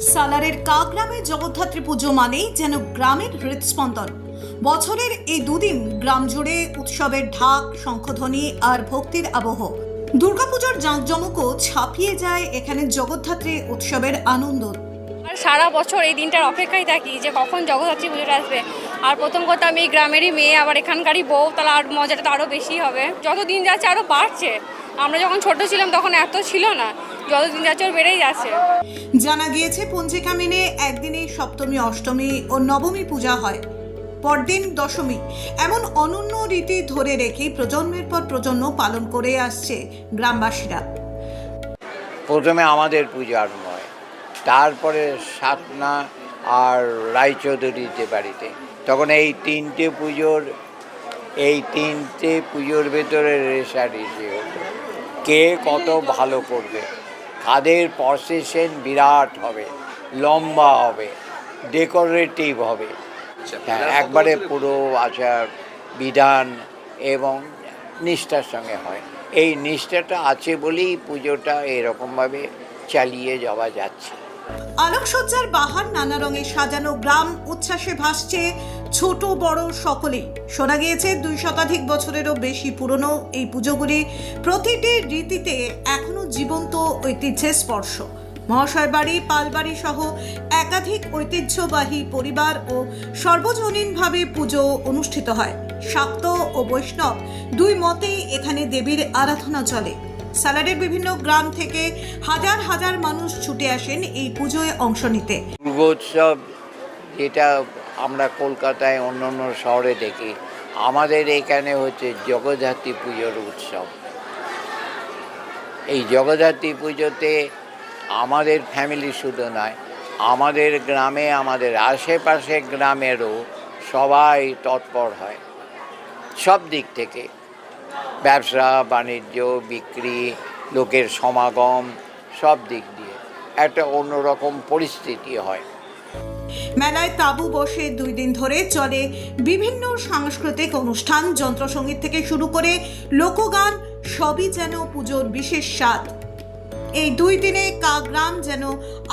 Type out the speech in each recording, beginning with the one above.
সালারের কাগ্রামে জগদ্ধাত্রী পুজো মানেই যেন গ্রামের হৃদস্পন্দন। বছরের এই দুদিন গ্রাম জুড়ে উৎসবের ঢাক, শঙ্খধ্বনি আর ভক্তির আবহ। দুর্গাপুজোর জাঁকজমকও ছাপিয়ে যায় এখানে জগদ্ধাত্রী উৎসবের আনন্দ। আর সারা বছর এই দিনটার অপেক্ষায় থাকি যে কখন জগদ্ধাত্রী পুজোটা আসবে। আর প্রথম কথা আমি গ্রামেরই মেয়ে, আবার এখানকারই বউ, তাহলে আর মজাটা তো আরও বেশি হবে। যত দিন যাচ্ছে আরও বাড়ছে। আমরা যখন ছোট ছিলাম তখন এত ছিল না। যত দিন যাচ্ছে ওর বেড়েই যাচ্ছে। জানা গিয়েছে পঞ্জিকা মেনে একদিনে সপ্তমী অষ্টমী ও নবমী পূজা হয় পরদিন দশমী। এমন অনন্য রীতি ধরে রেখে প্রজন্মের পর প্রজন্ম পালন করে আসছে গ্রামবাসীরা। প্রথমে আমাদের পুজো আরম্ভ হয় তারপরে সাতনা আর রায়চৌধুরীতে বাড়িতে। তখন এই তিনটে পুজোর এই তিনটে পুজোর ভেতরে রেশারেশি হতো। কে কত ভালো করবে? কাদের প্রসেশন বিরাট হবে লম্বা হবে ডেকোরেটিভ হবে। হ্যাঁ একবারে পুরো আচার বিধান এবং নিষ্ঠার সঙ্গে হয়। এই নিষ্ঠাটা আছে বলেই পুজোটা এরকমভাবে চালিয়ে যাওয়া যাচ্ছে। আলোকসজ্জার বাহার নানা রঙে সাজানো গ্রাম উচ্ছ্বাসে ভাসছে ছোট বড় সকলেই। শোনা গিয়েছে দুই শতাধিক বছরেরও বেশি পুরনো এই পুজোগুলি। প্রতিটি রীতিতে এখনও জীবন্ত ঐতিহ্যের স্পর্শ। মহাশয় বাড়ি পালবাড়ি সহ একাধিক ঐতিহ্যবাহী পরিবার ও সর্বজনীনভাবে পুজো অনুষ্ঠিত হয়। শাক্ত ও বৈষ্ণব দুই মতেই এখানে দেবীর আরাধনা চলে। সালারের বিভিন্ন গ্রাম থেকে হাজার হাজার মানুষ ছুটে আসেন এই পুজোয় অংশ নিতে। যেটা আমরা কলকাতায় অন্য অন্য শহরে দেখি। আমাদের এখানে হচ্ছে জগদ্ধাত্রী পুজোর উৎসব। এই জগদ্ধাত্রী পুজোতে আমাদের ফ্যামিলি শুধু নয়, আমাদের গ্রামে, আমাদের আশেপাশে গ্রামেরও সবাই তৎপর হয়। সব দিক থেকে। ব্যবসা, বাণিজ্য, বিক্রি, লোকের সমাগম, সব দিক দিয়ে। একটা অন্যরকম পরিস্থিতি হয়। মেলায় তাঁবু বসে দুই দিন ধরে চলে বিভিন্ন সাংস্কৃতিক অনুষ্ঠান যন্ত্রসঙ্গীত থেকে শুরু করে লোকগান, সবই যেন পুজোর বিশেষ স্বাদ। এই দুই দিনে কাগ্রাম যেন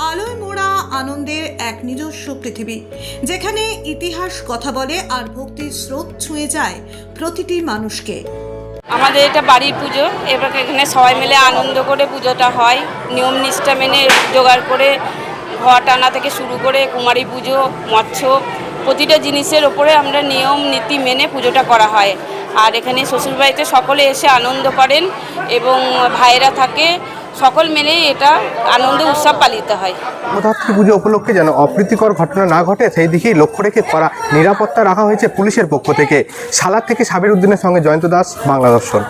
আলোয় মোড়া আনন্দের এক নিজস্ব পৃথিবী, যেখানে ইতিহাস কথা বলে আর ভক্তির স্রোত ছুঁয়ে যায় প্রতিটি মানুষকে। আমাদের এটা বাড়ির পুজো, এবার এখানে সবাই মিলে আনন্দ করে পুজোটা হয়, নিয়ম নিষ্ঠা মেনে, জোগাড় করে ঘর টানা থেকে শুরু করে কুমারী পুজো, মৎস্য প্রতিটা জিনিসের ওপরে আমরা নিয়ম, নীতি মেনে পুজোটা করা হয়। আর এখানে শ্বশুরবাড়িতে সকলে এসে আনন্দ করেন এবং ভাইয়েরা থাকে, সকল মিলেই এটা আনন্দ উৎসব পালিত হয়। পুজো উপলক্ষে যেন অপ্রীতিকর ঘটনা না ঘটে, সেই দিকেই লক্ষ্য রেখে করা নিরাপত্তা রাখা হয়েছে পুলিশের পক্ষ থেকে। সালার থেকে সাবির উদ্দিনের সঙ্গে জয়ন্ত দাস, বাংলা দর্শন।